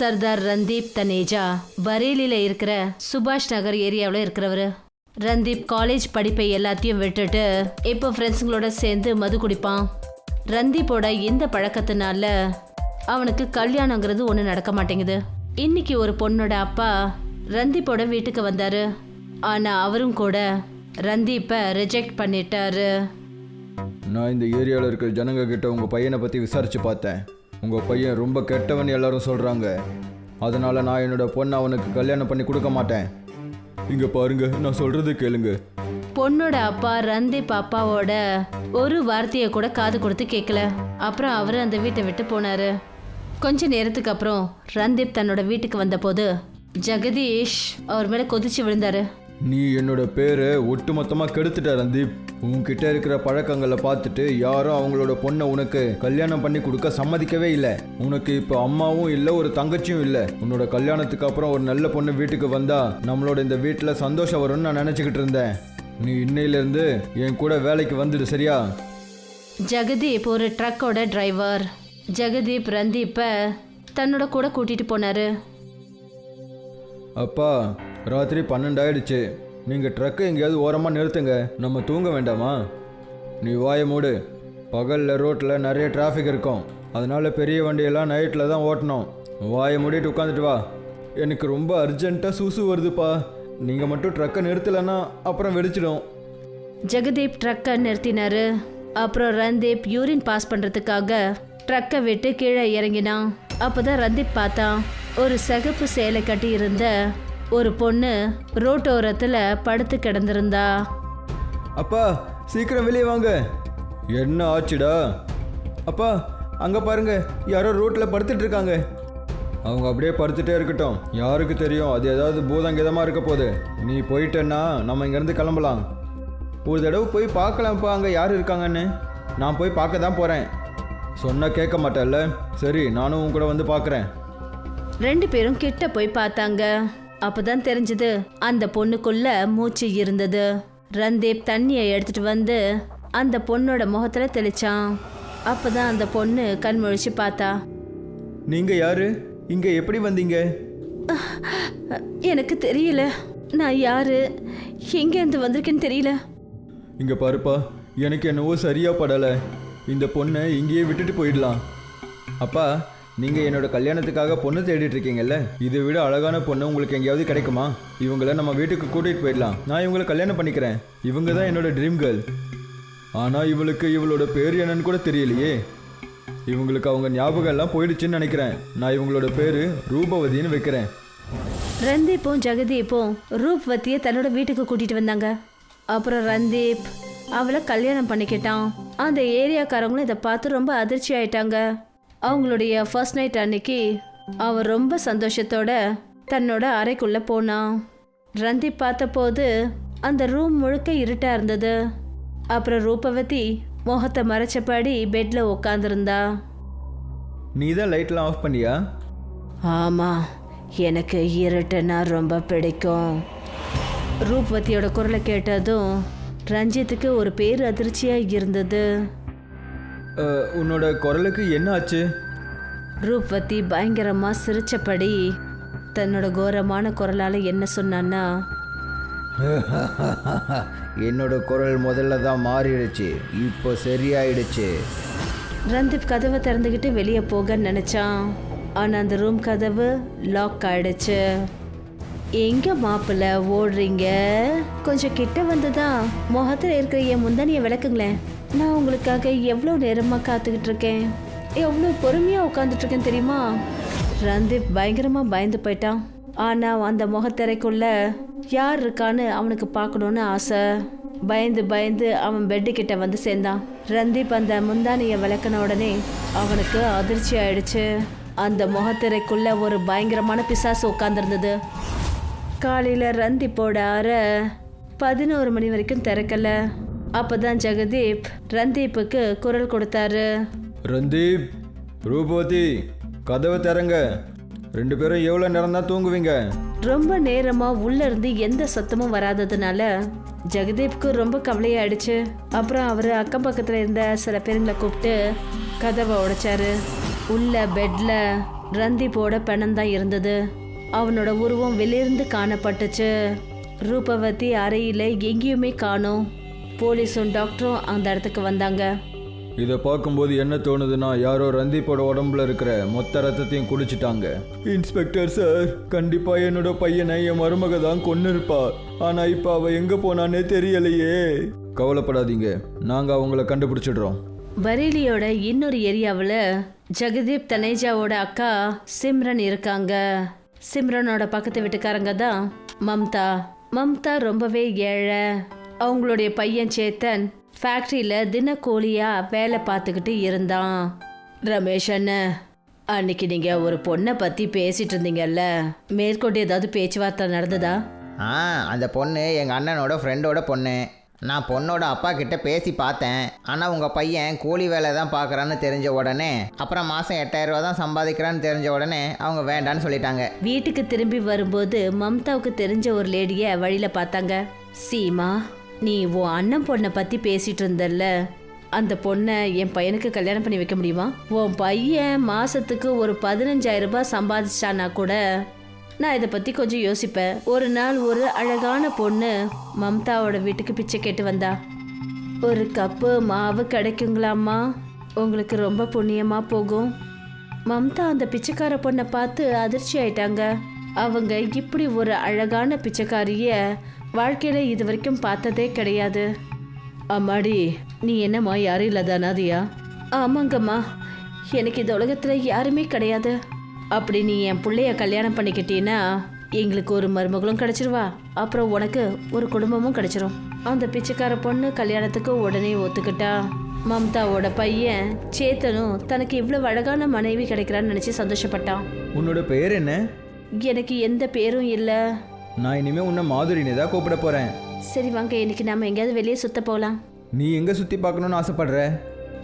சர்தார் ரந்தீப் தனேஜா பரேலியில் இருக்கிற சுபாஷ் நகர் ஏரியாவில் இருக்கிறவரு. ரந்தீப் காலேஜ் படிப்பை எல்லாத்தையும் விட்டுட்டு இப்போ ஃப்ரெண்ட்ஸுங்களோட சேர்ந்து மது குடிப்பான். ரந்தீப்போட இந்த பழக்கத்தினால அவனுக்கு கல்யாணங்கிறது ஒன்று நடக்க மாட்டேங்குது. இன்னைக்கு ஒரு பொண்ணோட அப்பா ரந்தீப்போட வீட்டுக்கு வந்தார். ஆனால் அவரும் கூட ரந்தீப்பை ரிஜெக்ட் பண்ணிட்டாரு. நான் இந்த ஏரியாவில் இருக்கிற ஜனங்க கிட்ட உங்கள் பையனை பற்றி விசாரித்து பார்த்தேன். உங்கள் பையன் ரொம்ப கெட்டவன் எல்லாரும் சொல்கிறாங்க அதனால் நான் என்னோட பொண்ணை அவனுக்கு கல்யாணம் பண்ணி கொடுக்க மாட்டேன். இங்கே பாருங்க நான் சொல்கிறது கேளுங்க. பொண்ணோட அப்பா ரந்தீப் அப்பாவோட ஒரு வார்த்தையை கூட காது கொடுத்து கேட்கல அப்புறம் அவர் அந்த வீட்டை விட்டு போனாரு. கொஞ்ச நேரத்துக்கு அப்புறம் ரந்தீப் தன்னோட வீட்டுக்கு வந்தபோது ஜெகதீஷ் அவர் மேல கொதிச்சு விழுந்தாரு. நீ என்னோட பேரை ஒட்டுமொத்தமாக கெடுத்துட்ட ரந்தீப். உன்கிட்ட இருக்கிற பழக்கங்களை பார்த்துட்டு யாரும் அவங்களோட பொண்ணை உனக்கு கல்யாணம் பண்ணி கொடுக்க சம்மதிக்கவே இல்லை. உனக்கு இப்போ அம்மாவும் இல்லை ஒரு தங்கச்சியும் இல்லை. உன்னோட கல்யாணத்துக்கு அப்புறம் ஒரு நல்ல பொண்ணு வீட்டுக்கு வந்தா நம்மளோட இந்த வீட்டில் சந்தோஷம் வரும்னு நான் நினச்சிக்கிட்டு இருந்தேன். நீ இன்னையிலேருந்து என் கூட வேலைக்கு வந்துடு சரியா? ஜெகதீப் ஒரு ட்ரக்கோட டிரைவர். ஜெகதீப் ரந்தீப்பை தன்னோட கூட கூட்டிட்டு போனாரு. அப்பா ராத்திரி பன்னெண்டு ஆயிடுச்சு நீங்கள் ட்ரக்கை எங்கேயாவது ஓரமாக நிறுத்துங்க. நம்ம தூங்க வேண்டாமா? நீ வாய மூடு. பகலில் ரோட்டில் நிறைய டிராஃபிக் இருக்கும். அதனால் பெரிய வண்டியெல்லாம் நைட்டில் தான் ஓட்டணும். வாயை மூடிட்டு உட்காந்துட்டு வா. எனக்கு ரொம்ப அர்ஜென்ட்டாக சூசு வருதுப்பா. நீங்கள் மட்டும் ட்ரக்கை நிறுத்தலைன்னா அப்புறம் வெடிச்சிடும். ஜெகதீப் ட்ரக்கை நிறுத்தினாரு. அப்புறம் ரந்தீப் யூரின் பாஸ் பண்ணுறதுக்காக ட்ரக்கை விட்டு கீழே இறங்கினான். அப்பதான் ரந்தீப் பார்த்தான். ஒரு சிகப்பு சேலை கட்டி இருந்த ஒரு பொண்ணு ரோட்டோரத்துல படுத்து கிடந்திருந்தா. அப்பா சீக்கிரம் வெளியே வாங்க. என்ன ஆச்சுடா? அப்பா அங்கே பாருங்க யாரோ ரோட்டில் படுத்துட்டு இருக்காங்க. அவங்க அப்படியே படுத்துட்டே இருக்கட்டும். யாருக்கு தெரியும் அது ஏதாவது பூதங்கதமாக இருக்க போகுது. நீ போயிட்டேன்னா நம்ம இங்கேருந்து கிளம்பலாம். ஒரு தடவை போய் பார்க்கலாம்ப்பா அங்கே யார் இருக்காங்கன்னு. நான் போய் பார்க்க தான் போகிறேன் சொன்னால் கேட்க மாட்டேல்ல? சரி நானும் உன் கூட வந்து பார்க்குறேன். ரெண்டு பேரும் கிட்ட போய் பார்த்தாங்க. அப்பதான் தெரிஞ்சது அந்த பொண்ணுக்குள்ள மூச்சு இருந்தது. ரந்தீப் தண்ணியை எடுத்துட்டு வந்து அந்த பொண்ணோட முகத்துல தெளிச்சான். அப்பதான் அந்த பொண்ணு கண் முழிச்சு பார்த்தா நீங்கள் யார்? இங்கே எப்படி வந்தீங்க? எனக்கு தெரியல. நான் யாரு? எங்கேருந்து வந்திருக்கேன்னு தெரியல. இங்கே பாருப்பா எனக்கு என்னவோ சரியாக படலை. இந்த பொண்ணை இங்கேயே விட்டுட்டு போயிடலாம். அப்பா நீங்கள் என்னோட கல்யாணத்துக்காக பொண்ணு தேடிட்டு இருக்கீங்கல்ல? இதை விட அழகான பொண்ணு உங்களுக்கு எங்கேயாவது கிடைக்குமா? இவங்கள நம்ம வீட்டுக்கு கூட்டிகிட்டு போயிடலாம். நான் இவங்களை கல்யாணம் பண்ணிக்கிறேன். இவங்க தான் என்னோட ட்ரீம் கேர்ள் ஆனால் இவளுக்கு இவளோட பேர் என்னன்னு கூட தெரியலையே. இவங்களுக்கு அவங்க ஞாபகம் எல்லாம் போயிடுச்சுன்னு நினைக்கிறேன். நான் இவங்களோட பேர் ரூபவதின்னு வைக்கிறேன். ரந்தீப்பும் ஜெகதீப்பும் ரூப்வதியை தன்னோட வீட்டுக்கு கூட்டிட்டு வந்தாங்க. அப்புறம் ரந்தீப் அவளை கல்யாணம் பண்ணிக்கிட்டான். அந்த ஏரியாக்காரங்களும் இதை பார்த்து ரொம்ப அதிர்ச்சி ஆயிட்டாங்க. அவங்களுடைய ஃபர்ஸ்ட் நைட் அன்னைக்கு அவன் ரொம்ப சந்தோஷத்தோட தன்னோட அறைக்குள்ள போனான் ரந்தீப் பார்த்தபோது அந்த ரூம் முழுக்க இருட்டா இருந்தது. அப்புறம் ரூபவதி முகத்தை மறைச்சபடி பெட்ல உட்காந்துருந்தா நீ தான் லைட்லாம் ஆஃப் பண்ணியா? ஆமா எனக்கு இருட்டுனா ரொம்ப பிடிக்கும். ரூப்வதியோட குரலை கேட்டதும் ரஞ்சித்துக்கு ஒரு பேர் அதிர்ச்சியா இருந்தது. உன்னோட குரலுக்கு என்ன ஆச்சு? ரூப்வதி பயங்கரமா சிரிச்சபடி தன்னோட கோரமான குரலால என்ன சொன்னான்னா என்னோட குரல் முதல்ல தான் மாறிடுச்சு இப்போ சரியாயிடுச்சு. ரந்தீப் கதவை திறந்துக்கிட்டு வெளியே போக நினைச்சான். ஆனா அந்த ரூம் கதவு லாக் ஆயிடுச்சு. எங்க மாப்பிள்ள ஓடுறீங்க? கொஞ்சம் கிட்ட வந்ததா முகத்துல இருக்கிற என் முந்தனிய விளக்குங்களேன். நான் உங்களுக்காக எவ்வளோ நேரமாக காத்துக்கிட்டு இருக்கேன்? எவ்வளோ பொறுமையாக உட்காந்துட்ருக்கேன் தெரியுமா? ரந்தீப் பயங்கரமாக பயந்து போயிட்டான். ஆனால் அந்த முகத்திரைக்குள்ள யார் இருக்கான்னு அவனுக்கு பார்க்கணுன்னு ஆசை. பயந்து பயந்து அவன் பெட்டு கிட்ட வந்து சேர்ந்தான். ரந்தீப் அந்த முந்தானிய விளக்குன உடனே அவனுக்கு அதிர்ச்சி ஆயிடுச்சு. அந்த முகத்திரைக்குள்ள ஒரு பயங்கரமான பிசாசு உட்காந்துருந்தது காலையில் ரந்தீப்போட அறை பதினோரு மணி வரைக்கும் திறக்கல. அப்பதான் ஜெகதீப் ரந்தீப்புக்கு குரல் கொடுத்தாரு. ரந்தீப் ரூபவதி கதவை திறங்க. ரெண்டு பேரும் எவ்வளோ நேரம் தான் தூங்குவீங்க? ரொம்ப நேரமா உள்ள இருந்து எந்த சத்தமும் வராததுனால ஜெகதீப்க்கு ரொம்ப கவலையாயிடுச்சு. அப்புறம் அவர் அக்கம் பக்கத்துல இருந்த சில பேருங்களை கூப்பிட்டு கதவை உடைச்சாரு. உள்ள பெட்ல ரந்தீப்போட பிணம் தான் இருந்தது. அவனோட உருவம் வெளியிருந்து காணப்பட்டுச்சு. ரூபவதி அறையில எங்கேயுமே காணோம். போலீஸும் டாக்டரும் அந்த இடத்துக்கு வந்தாங்க. இதை பார்க்கும்போது என்ன தோணுதுன்னா யாரோ ரந்தீப்போட உடம்புல இருக்கிற மொத்த ரத்தத்தையும் குடிச்சிட்டாங்க. இன்ஸ்பெக்டர் சார் கண்டிப்பா என்னோட பையனை என் மருமக தான் கொன்னு இருப்பா ஆனா இப்ப அவ எங்க போனானே தெரியலையே. கவலைப்படாதீங்க நாங்க அவங்கள கண்டுபிடிச்சிடுறோம். பரேலியோட இன்னொரு ஏரியாவில் ஜெகதீப் தனேஜாவோட அக்கா சிம்ரன் இருக்காங்க. சிம்ரனோட பக்கத்து வீட்டுக்காரங்க தான் மம்தா. மம்தா ரொம்பவே ஏழை. அவங்களுடைய பையன் சேத்தன் ஃபேக்ட்ரியில் தினக்கூலியா வேலை பார்த்துக்கிட்டு இருந்தான். ரமேஷ் அண்ணன் அன்னைக்கு நீங்கள் ஒரு பொண்ணை பற்றி பேசிட்டு இருந்தீங்கல்ல? மேற்கொண்டு ஏதாவது பேச்சுவார்த்தை நடந்ததா? ஆ அந்த பொண்ணு எங்கள் அண்ணனோட ஃப்ரெண்டோட பொண்ணு. நான் பொண்ணோட அப்பா கிட்ட பேசி பார்த்தேன். ஆனால் உங்கள் பையன் கூலி வேலை தான் பார்க்குறான்னு தெரிஞ்ச உடனே அப்புறம் மாதம் எட்டாயிரம் ரூபா தான் சம்பாதிக்கிறான்னு தெரிஞ்ச உடனே அவங்க வேண்டான்னு சொல்லிட்டாங்க. வீட்டுக்கு திரும்பி வரும்போது மம்தாவுக்கு தெரிஞ்ச ஒரு லேடிய வழியில பார்த்தாங்க. சீமா நீ உன் அண்ணன் பொண்ணை பத்தி பேசிட்டு இருந்தல்ல? அந்த பொண்ணை என் பையனுக்கு கல்யாணம் பண்ணி வைக்க முடியுமா? உன் பையன் மாசத்துக்கு ஒரு பதினஞ்சாயிரம் ரூபாய் சம்பாதிச்சானா கூட? நான் இதை பத்தி கொஞ்சம் யோசிப்பேன். ஒரு நாள் ஒரு அழகான பொண்ணு மம்தாவோட வீட்டுக்கு பிச்சை கேட்டு வந்தா. ஒரு கப்பு மாவு கிடைக்குங்களாம்மா? உங்களுக்கு ரொம்ப புண்ணியமா போகும். மம்தா அந்த பிச்சைக்கார பொண்ணை பார்த்து அதிர்ச்சி ஆயிட்டாங்க. அவங்க இப்படி ஒரு அழகான பிச்சைக்காரிய வாழ்க்கையில இது வரைக்கும் பார்த்ததே கிடையாது. அம்மாடி நீ என்னம்மா யாரும் இல்லாத அனாதையா? ஆமாங்கம்மா. எனக்கு இந்த உலகத்துல யாருமே கிடையாது. அப்படி நீ என் பிள்ளைய கல்யாணம் பண்ணிக்கிட்டீன்னா எங்களுக்கு ஒரு மருமகளும் கிடைச்சிருவா. அப்புறம் உனக்கு ஒரு குடும்பமும் கிடைச்சிரும். அந்த பிச்சைக்கார பொண்ணு கல்யாணத்துக்கு உடனே ஒத்துக்கிட்டா மம்தாவோட பையன் சேத்தனும் தனக்கு இவ்வளவு அழகான மனைவி கிடைக்கிறான்னு நினைச்சு சந்தோஷப்பட்டான். உன்னோட பெயர் என்ன? எனக்கு எந்த பேரும் இல்லை. நான் இனிமே உன்னை மாதுரினே தான் கூப்பிட போறேன். சரி வாங்க இன்னைக்கு நாம எங்கேயாவது வெளியே சுத்த போகலாம் நீ எங்க சுத்தி பார்க்கணும்னு ஆசைப்படுற?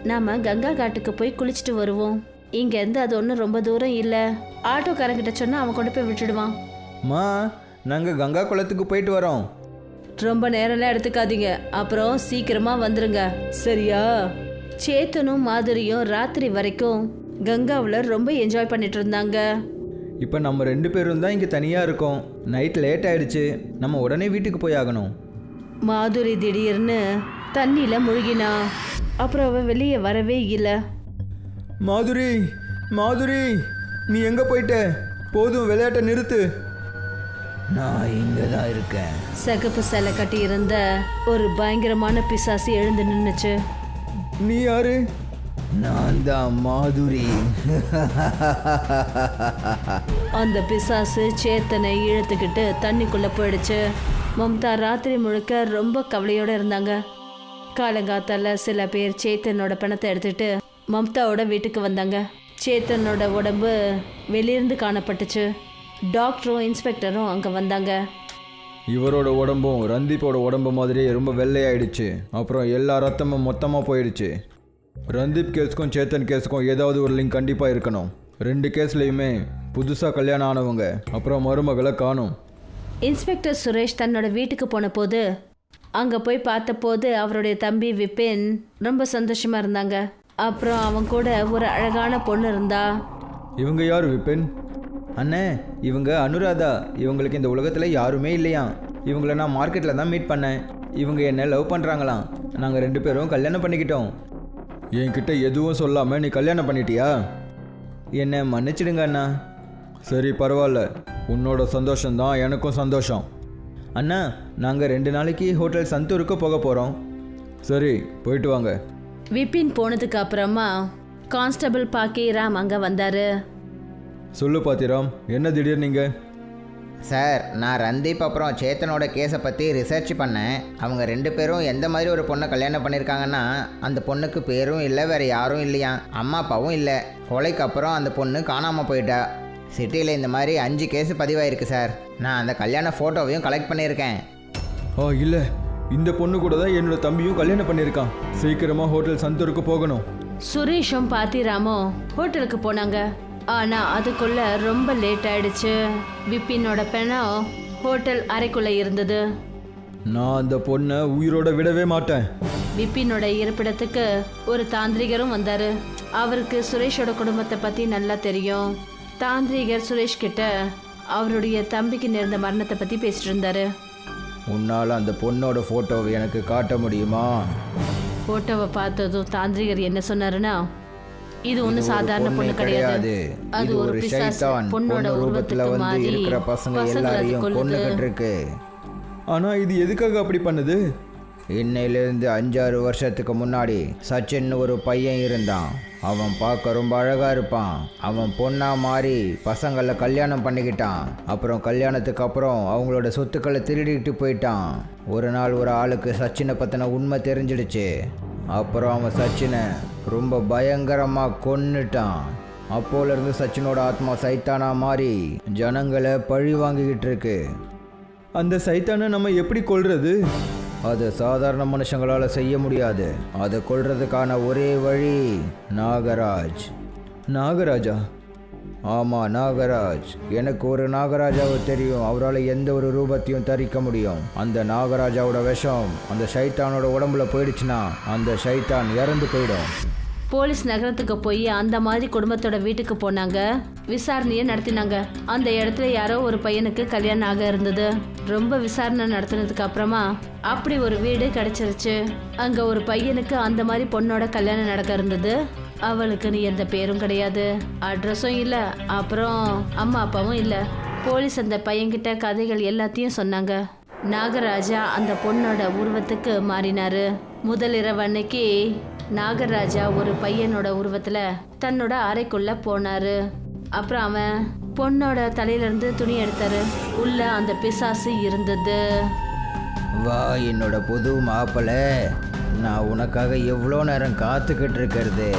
நாம கங்கா காட்டுக்கு போய் குளிச்சுட்டு வருவோம். இங்க இருந்து அது ஒன்றும் ரொம்ப தூரம் இல்லை. ஆட்டோக்காரங்கிட்ட சொன்னா அவன் கொண்டு போய் விட்டுடுவான். மா நாங்க கங்கா குளத்துக்கு போயிட்டு வரோம். ரொம்ப நேரம்லாம் எடுத்துக்காதீங்க. அப்புறம் சீக்கிரமா வந்துருங்க. சரியா? சேத்தனும் மாதுரியும் ராத்திரி வரைக்கும் கங்காவில் ரொம்ப என்ஜாய் பண்ணிட்டு இருந்தாங்க. இப்போ நம்ம ரெண்டு பேரும் தான் இங்கே தனியாக இருக்கோம். நைட் லேட் ஆயிடுச்சு. நம்ம உடனே வீட்டுக்கு போய் ஆகணும். மாதுரி திடீர்னு தண்ணியில முழுகினா. அப்புறம் அவ வெளியே வரவே இல்லை. மாதுரி மாதுரி நீ எங்கே போயிட்ட? போதும் விளையாட்டை நிறுத்து. நான் இங்கே தான் இருக்கேன். சகப்பு சேலை கட்டி இருந்த ஒரு பயங்கரமான பிசாசு எழுந்து நின்னுச்சு. நீ யாரு? நான் தான் மாதுரி. அந்த பிசாசு சேத்தனை இழுத்துக்கிட்டு தண்ணிக்குள்ள போயிடுச்சு. மம்தா ராத்திரி முழுக்க ரொம்ப கவலையோட இருந்தாங்க. காலங்காத்தால சில பேர் சேத்தனோட பணத்தை எடுத்துட்டு மம்தாவோட வீட்டுக்கு வந்தாங்க. சேத்தனோட உடம்பு வெளியிருந்து காணப்பட்டுச்சு. டாக்டரும் இன்ஸ்பெக்டரும் அங்கே வந்தாங்க. இவரோட உடம்பும் ரந்தீப்போட உடம்பு மாதிரியே ரொம்ப வெள்ளையாயிடுச்சு. அப்புறம் எல்லா ரத்தமும் மொத்தமாக போயிடுச்சு. ரந்தீப் கேஸுக்கும் சேத்தன் கேஸுக்கும் ஏதாவது ஒரு லிங்க் கண்டிப்பாக இருக்கணும். ரெண்டு கேஸ்லேயுமே புதுசாக கல்யாணம் ஆனவங்க அப்புறம் மருமகளை காணும். இன்ஸ்பெக்டர் சுரேஷ் தன்னோட வீட்டுக்கு போன போது அங்கே போய் பார்த்தபோது அவருடைய தம்பி விபின் ரொம்ப சந்தோஷமா இருந்தாங்க. அப்புறம் அவன் கூட ஒரு அழகான பொண்ணு இருந்தா. இவங்க யார் விபின்? அண்ணே இவங்க அனுராதா. இவங்களுக்கு இந்த உலகத்தில் யாருமே இல்லையா? இவங்கள நான் மார்க்கெட்டில் தான் மீட் பண்ணேன். இவங்க என்ன லவ் பண்ணுறாங்களாம் நாங்கள் ரெண்டு பேரும் கல்யாணம் பண்ணிக்கிட்டோம். என்கிட்ட எதுவும் சொல்லாமல் நீ கல்யாணம் பண்ணிட்டியா? என்னை மன்னிச்சிடுங்க அண்ணா. சரி பரவாயில்ல. உன்னோட சந்தோஷம்தான் எனக்கும் சந்தோஷம். அண்ணா நாங்கள் ரெண்டு நாளைக்கு ஹோட்டல் சந்தூருக்கு போக போகிறோம் சரி போயிட்டு வாங்க. விபின் போனதுக்கு அப்புறமா கான்ஸ்டபிள் பாக்கிராம் அங்கே வந்தாரு. சொல்லு பாத்திராம் என்ன திடீர் நீங்கள் சார் நான் ரந்தீப் அப்புறம் சேத்தனோட கேஸை பற்றி ரிசர்ச் பண்ணேன். அவங்க ரெண்டு பேரும் எந்த மாதிரி ஒரு பொண்ணை கல்யாணம் பண்ணியிருக்காங்கன்னா அந்த பொண்ணுக்கு பேரும் இல்லை வேறு யாரும் இல்லையா? அம்மா அப்பாவும் இல்லை. கொலைக்கு அப்புறம் அந்த பொண்ணு காணாமல் போயிட்டா. சிட்டியில் இந்த மாதிரி அஞ்சு கேஸ் பதிவாயிருக்கு சார். நான் அந்த கல்யாண ஃபோட்டோவையும் கலெக்ட் பண்ணியிருக்கேன். ஆ இல்லை. இந்த பொண்ணு கூட தான் என்னோட தம்பியும் கல்யாணம் பண்ணியிருக்கான். சீக்கிரமாக ஹோட்டல் சந்தூருக்கு போகணும். சுரேஷும் பாத்திராமும் ஹோட்டலுக்கு போனாங்க. ஆனா அதுக்குள்ள ரொம்ப லேட் ஆயிடுச்சு. விபினோட பிணம் ஹோட்டல் அறைக்குள்ள இருந்தது. நான் அந்த பொண்ணை உயிரோட விடவே மாட்டேன். விபினோட இருப்பிடத்துக்கு ஒரு தாந்திரிகரும் வந்தாரு. அவருக்கு சுரேஷோட குடும்பத்தை பத்தி நல்லா தெரியும். தாந்திரிகர் சுரேஷ் கிட்ட அவருடைய தம்பிக்கு நேர்ந்த மரணத்தை பத்தி பேசிட்டு இருந்தாரு. உன்னால் அந்த பொண்ணோட ஃபோட்டோவை எனக்கு காட்ட முடியுமா? போட்டோவை பார்த்ததும் தாந்திரிகர் என்ன சொன்னாருன்னா இது ஒண்ணு ஒரு சாதாரண பொண்ணு கிடையாது. அது இது ஒரு ஷைத்தான் பொண்ணோட பொண்ணு ரூபத்துல உருவத்துக்கு வந்து இருக்கிற பசங்க எல்லாரையும். கொண்டுகிட்டு இருக்கு ஆனா இது எதுக்காக அப்படி பண்ணுது? இன்னையிலிருந்து அஞ்சாறு வருஷத்துக்கு முன்னாடி சச்சின் ஒரு பையன் இருந்தான். அவன் பார்க்க ரொம்ப அழகா இருப்பான். அவன் பொண்ணா மாறி பசங்களை கல்யாணம் பண்ணிக்கிட்டான். அப்புறம் கல்யாணத்துக்கு அப்புறம் அவங்களோட சொத்துக்களை திருடிட்டு போயிட்டான். ஒரு நாள் ஒரு ஆளுக்கு சச்சினை பத்தின உண்மை தெரிஞ்சிடுச்சு. அப்புறம் அவன் சச்சினை ரொம்ப பயங்கரமாக கொன்னுட்டான். அப்போலேருந்து சச்சினோட ஆத்மா சைத்தானா மாறி ஜனங்களை பழி வாங்கிக்கிட்டு இருக்கு. அந்த சைத்தானை நம்ம எப்படி கொல்றது? அது சாதாரண மனுஷங்களால் செய்ய முடியாது. அதை கொல்றதுக்கான ஒரே வழி நாகராஜ். நாகராஜா? ஆமாம் நாகராஜ். எனக்கு ஒரு நாகராஜாவை தெரியும். அவரால் எந்த ஒரு ரூபத்தையும் தரிக்க முடியும். அந்த நாகராஜாவோட விஷம் அந்த சைத்தானோட உடம்புல போயிடுச்சுன்னா அந்த சைத்தான் இறந்து போயிடும். போலீஸ் நகரத்துக்கு போய் அந்த மாதிரி குடும்பத்தோட வீட்டுக்கு போனாங்க. விசாரணையை நடத்தினாங்க. அந்த இடத்துல யாரோ ஒரு பையனுக்கு கல்யாணம் ஆக இருந்தது. ரொம்ப விசாரணை நடத்தினதுக்கு அப்புறமா அப்படி ஒரு வீடு கிடைச்சிருச்சு. அங்க ஒரு பையனுக்கு அந்த மாதிரி பொண்ணோட கல்யாணம் நடக்க இருந்தது. அவளுக்குன்னு எந்த பேரும் கிடையாது. அட்ரஸும் இல்லை. அப்புறம் அம்மா அப்பாவும் இல்லை. போலீஸ் அந்த பையன்கிட்ட கதைகள் எல்லாத்தையும் சொன்னாங்க. நாகராஜா அந்த பொண்ணோட உருவத்துக்கு மாறினாரு. முதல் இரவு அன்னைக்கு நாகராஜா ஒரு பையனோட உருவத்துல தன்னோட அறைக்குள்ள போனாரு. அப்புறம் அவன் பொண்ணோட தலையிலிருந்து துணி எடுத்தாரு. உள்ள அந்த பிசாசு இருந்தது. வா என்னோட புது மாப்பிள்ளை நான் உனக்காக எவ்வளோ நேரம் காத்துக்கிட்டு இருக்கிறது?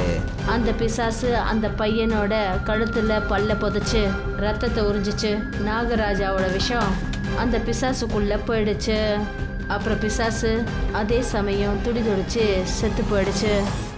அந்த பிசாசு அந்த பையனோட கழுத்துல பல்ல புதைச்சு ரத்தத்தை உறிஞ்சிச்சு. நாகராஜாவோட விஷம் அந்த பிசாசுக்குள்ள போயிடுச்சு. அப்புறம் பிசாசு அதே சமயம் துடி துடிச்சு செத்து போயிடுச்சு.